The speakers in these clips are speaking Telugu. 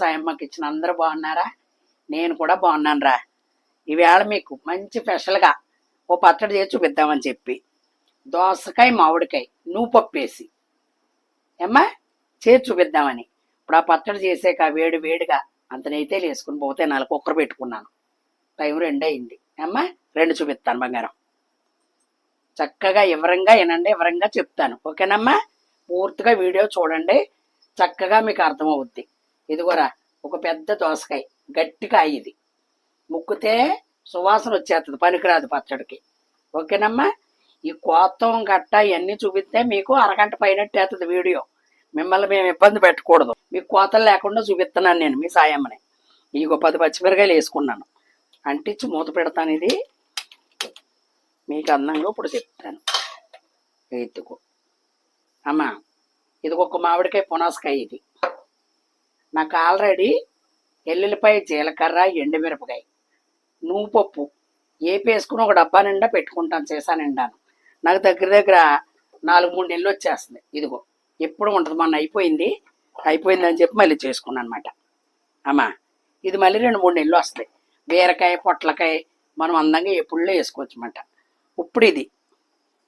సాయమ్మకి ఇచ్చిన అందరూ బాగున్నారా? నేను కూడా బాగున్నాను రా ఈవేళ మీకు మంచి స్పెషల్గా ఓ పచ్చడి చేసి చూపిద్దామని చెప్పి. దోసకాయ మామిడికాయ నువ్వు పప్పు వేసి ఏమ్మా? చేసి చూపిద్దామని. ఇప్పుడు ఆ పచ్చడి చేసాక వేడి వేడిగా అంత నెయ్యితే వేసుకుని పోతే నాలుగు కుక్కర్ పెట్టుకున్నాను. టైం రెండు అయింది. అమ్మా రెండు చూపిస్తాను బంగారం. చక్కగా వివరంగా వినండి వివరంగా చెప్తాను. ఓకేనమ్మా? పూర్తిగా వీడియో చూడండి. చక్కగా మీకు అర్థమవుద్ది. ఇదిగోరా ఒక పెద్ద దోసకాయ గట్టి కాయ ఇది ముక్కితే సువాసన వచ్చేస్తుంది పనికిరాదు పచ్చడికి. ఓకేనమ్మా? ఈ కోత్తం గట్ట ఇవన్నీ చూపిస్తే మీకు అరగంట పైనట్టు వేస్తుంది వీడియో. మిమ్మల్ని మేము ఇబ్బంది పెట్టకూడదు. మీకు కోతలు లేకుండా చూపిస్తున్నాను నేను మీ సాయమ్మని. ఇదిగో పది పచ్చిమిరకాయలు వేసుకున్నాను. అంటించి మూత పెడతాను ఇది. మీకు అందంగా ఇప్పుడు చెప్తాను. ఎత్తుకో అమ్మా ఇది ఒక మామిడికాయ పునాసకాయ ఇది. నాకు ఆల్రెడీ ఎల్లుల్లిపాయ జీలకర్ర ఎండుమిరపకాయ నువ్వు పప్పు ఏపేసుకుని ఒక డబ్బా నిండా పెట్టుకుంటాను చేసా నిండాను. నాకు దగ్గర దగ్గర నాలుగు మూడు నెలలు వచ్చేస్తుంది. ఇదిగో ఎప్పుడు ఉంటుంది మొన్న అయిపోయింది. అయిపోయింది అని చెప్పి మళ్ళీ చేసుకున్నాను అనమాట అమ్మా ఇది మళ్ళీ రెండు మూడు నెలలు వస్తాయి. బీరకాయ పొట్లకాయ మనం అందంగా ఎప్పుడులో వేసుకోవచ్చు అనమాట ఇప్పుడు ఇది.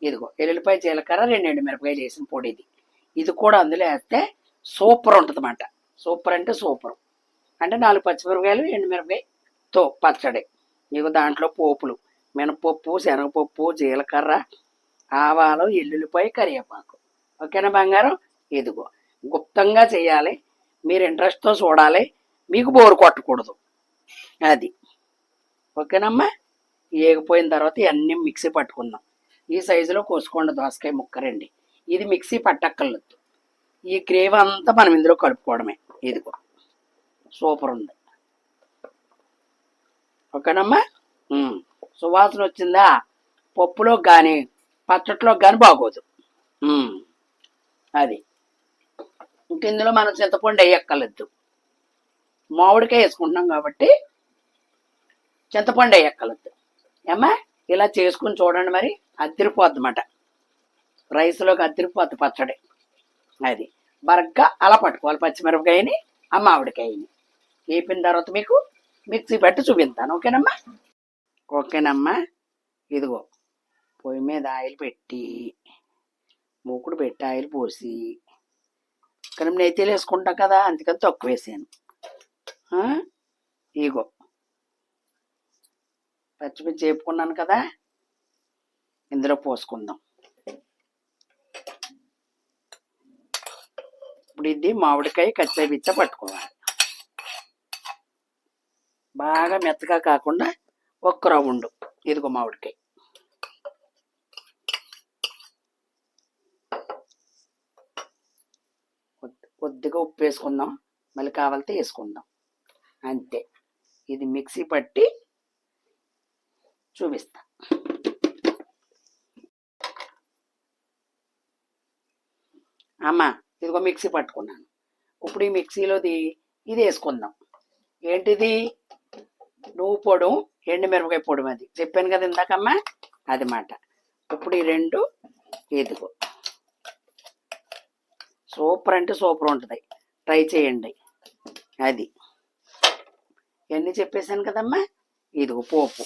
ఇదిగో ఎల్లుల్లిపాయ జీలకర్ర రెండు ఎండు మిరపకాయలు వేసిన పొడి ఇది. ఇది కూడా అందులో వేస్తే సూపర్ ఉంటుంది అన్నమాట సూపర్ అంటే సూపర్. అంటే నాలుగు పచ్చిమిరపకాయలు ఎండుమిరపకాయతో పచ్చడి. మీకు దాంట్లో పోపులు. మినపప్పు శనగపప్పు జీలకర్ర ఆవాలు ఎల్లుల్లిపాయ కరివేపాకు. ఓకేనా బంగారం? ఇదిగో. గుప్తంగా చేయాలి. మీరు ఇంట్రెస్ట్తో చూడాలి. మీకు బోరు కొట్టకూడదు. అది. ఓకేనమ్మా? ఏగిపోయిన తర్వాత ఇవన్నీ మిక్సీ పట్టుకుందాం. ఈ సైజులో కోసుకోండి దోసకాయ ముక్క రండి. ఇది మిక్సీ పట్టక్కర్లేదు. ఈ గ్రేవ్ అంతా మనం ఇందులో కలుపుకోవడమే. ఇదిగో సూపర్ ఉంది ఓకేనమ్మా సువాసన వచ్చిందా? పప్పులో కానీ పచ్చట్లో కానీ బాగోదు. అది. ఇంక ఇందులో మనం చింతపండు వేయక్కర్లేదు మామిడికాయ వేసుకుంటున్నాం కాబట్టి చింతపండు వేయక్కర్లేదు ఏమ్మా? ఇలా చేసుకుని చూడండి మరి. అద్దరిపోద్ది అన్నమాట రైస్లోకి అద్దరిపోద్ది పచ్చడి. అది. బరగ్గా అలా పట్టుకోవాలి పచ్చిమిరపకాయని ఆ మామిడికాయని వేపిన తర్వాత మీకు మిక్సీ పెట్టి చూపిస్తాను. ఓకేనమ్మా? ఓకేనమ్మా. ఇదిగో పొయ్యి మీద ఆయిల్ పెట్టి మూకుడు పెట్టి ఆయిల్ పోసి కానీ నెయ్యిలు వేసుకుంటాం కదా అందుకని తక్కువ వేసాను. ఇగో పచ్చిమిర్చి చేపుకున్నాను కదా ఇందులో పోసుకుందాం. ఇప్పుడు ఇది మామిడికాయ కచ్చే పిచ్చ పట్టుకోవాలి. బాగా మెత్తగా కాకుండా ఒక్క రౌండ్ ఇదిగో మామిడికాయ. కొద్ది- కొద్దిగా ఉప్పు వేసుకుందాం. మళ్ళీ కావాలితే వేసుకుందాం. అంతే. ఇది మిక్సీ పట్టి చూపిస్తా. అమ్మా ఇదిగో మిక్సీ పట్టుకున్నాను. ఇప్పుడు ఈ మిక్సీలోది ఇది వేసుకుందాం. ఏంటిది? నువ్వు పొడు ఎండుమిరపకాయ పొడి అది చెప్పాను కదా ఇందాకమ్మా? అది మాట. ఇప్పుడు ఈ రెండు ఇదిగో. సూపర్ అంటే సూపర్ ఉంటుంది. ట్రై చేయండి. అది. ఇవన్నీ చెప్పేశాను కదమ్మా? ఇదిగో పోపు.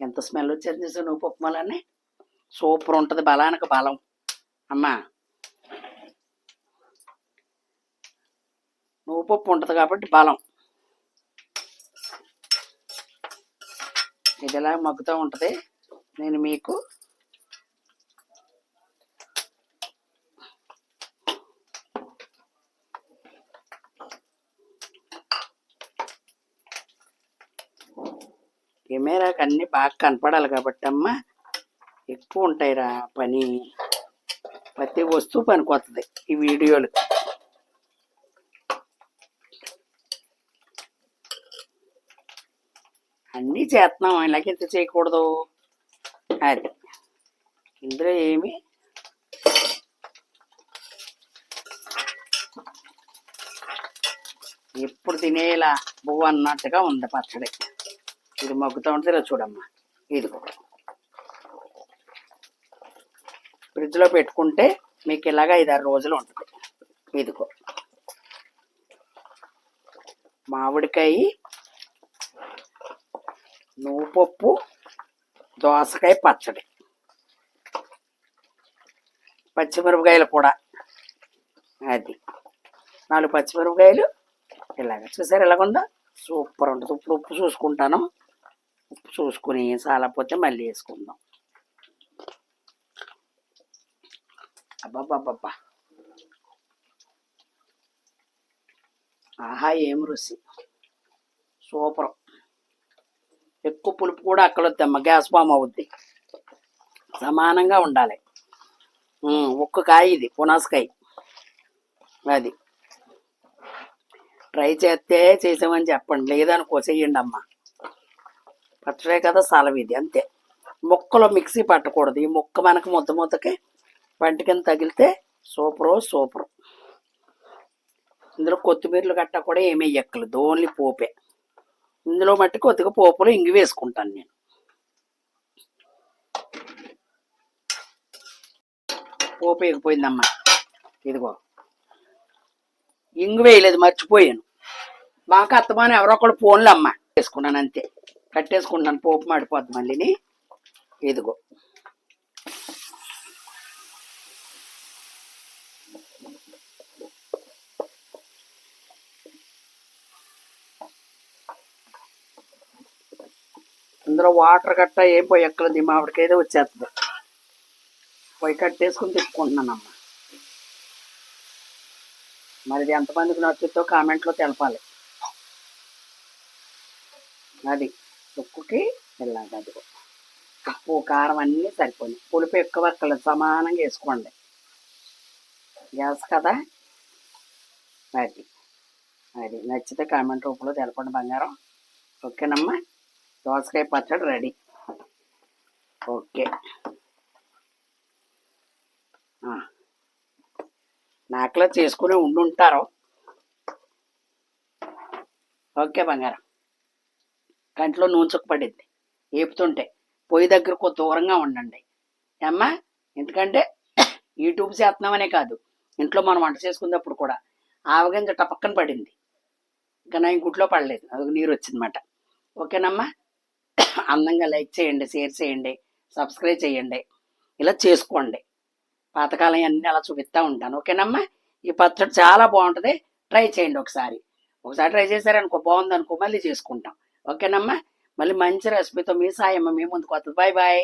ఎంత స్మెల్ వచ్చేది చూసావు నువ్వు పప్పు మళ్ళీ సూపర్ ఉంటుంది. బలానికి బలం. అమ్మా నువ్వు పప్పు ఉంటుంది కాబట్టి బలం. ఇది ఇలా మగ్గుతూ ఉంటుంది. నేను మీకు కెమెరాకి అన్నీ బాగా కనపడాలి కాబట్టి అమ్మ ఎక్కువ ఉంటాయిరా పని. ప్రతి వస్తువు పనికొస్తుంది ఈ వీడియోలు అన్నీ చేస్తున్నాం ఇలాగ ఎంత చేయకూడదు. అది. ఇందులో ఏమి? ఎప్పుడు తినేలా? బువ్వ అన్నట్టుగా ఉంది పచ్చడి. ఇది మగ్గుతూ ఉంటుంది ఇలా చూడమ్మా. ఇదిగో. ఫ్రిడ్జ్లో పెట్టుకుంటే మీకు ఇలాగ ఐదారు రోజులు ఉంటుంది. ఇదిగో. మామిడికాయ నువ్వు పప్పు దోసకాయ పచ్చడి పచ్చిమిరపకాయలు కూడా అది. నాలుగు పచ్చిమిరపకాయలు. ఇలాగ. చూసారు ఎలాగుందో సూపర్ ఉంటుంది. ఇప్పుడు ఉప్పు చూసుకుంటాను. ఉప్పు చూసుకుని చాలపోతే మళ్ళీ వేసుకుందాం. అబ్బాబ్బాబ్బా ఆహా ఏం రుచి. సూపర్. ఎక్కువ పులుపు కూడా అక్కలొద్దమ్మ గ్యాస్ ఫామ్ అవుద్ది. సమానంగా ఉండాలి. ఒక్క కాయ ఇది పునాసకాయ. అది. ట్రై చేస్తే చేసామని చెప్పండి. లేదనుకో చెయ్యండి అమ్మ. పచ్చడే కదా సలవి ఇది అంతే. ముక్కలో మిక్సీ పట్టకూడదు. ఈ ముక్క మనకు ముద్ద ముద్దకి పంట కింద తగిలితే సూపరు సూపరు. ఇందులో కొత్తిమీరలు గట్ట కూడా ఏమీ ఎక్కలేదు. ఓన్లీ పోపే. ఇందులో మట్టి కొద్దిగా పోపులు ఇంగి వేసుకుంటాను నేను. పోపు ఎగిపోయిందమ్మా ఇదిగో. ఇంగు వేయలేదు మర్చిపోయాను. మాకు అత్తమాని ఎవరో ఒకళ్ళు ఫోన్లు అమ్మ. వేసుకున్నాను అంతే. కట్టేసుకుంటాను పోపు మాడిపోద్ది మళ్ళీని. ఇదిగో. అందులో వాటర్ గట్ట ఏం పోయి ఎక్కలేదు మామిడికైతే వచ్చేస్తుంది పొయ్యి కట్టేసుకుని తిప్పుకుంటున్నానమ్మా. మరి ఇది ఎంతమందికి నచ్చుతో కామెంట్లో తెలపాలి. అది ఉప్పుకి ఇలాగ అది ఉప్పు కారం అన్నీ సరిపోయి పులుపు ఎక్కువ అక్కర్లేదు సమానంగా వేసుకోండి. గ్యాస్ కదా? అది. అది నచ్చితే కామెంట్ రూపంలో తెలపండి బంగారం. ఓకేనమ్మా? దోసకాయ పచ్చడి రెడీ. ఓకే. ఆ. నాకులా చేసుకునే ఉండుంటారు ఓకే బంగారం. కంట్లో నూంచుకు పడింది ఏపుతుంటే పొయ్యి దగ్గర దూరంగా ఉండండి. అమ్మా ఎందుకంటే యూట్యూబ్ చేస్తున్నామనే కాదు. ఇంట్లో మనం వంట చేసుకున్నప్పుడు కూడా ఆవగింజ టపక్కన పడింది. ఇంకా నా ఇంకుట్లో పడలేదు. అది నీరు వచ్చిందన్నమాట. ఓకేనమ్మా? అందంగా లైక్ చేయండి షేర్ చేయండి సబ్స్క్రైబ్ చేయండి ఇలా చేసుకోండి. పాతకాలం అన్నీ అలా చూపిస్తూ ఉంటాను. ఓకేనమ్మా? ఈ పచ్చడి చాలా బాగుంటుంది. ట్రై చేయండి ఒకసారి. ఒకసారి ట్రై చేశారనుకో బాగుందనుకో మళ్ళీ చేసుకుంటాం. ఓకేనమ్మా? మళ్ళీ మంచి రెసిపీతో మీ సాయమ్మ మీ ముందుకు వస్తుంది. Bye bye.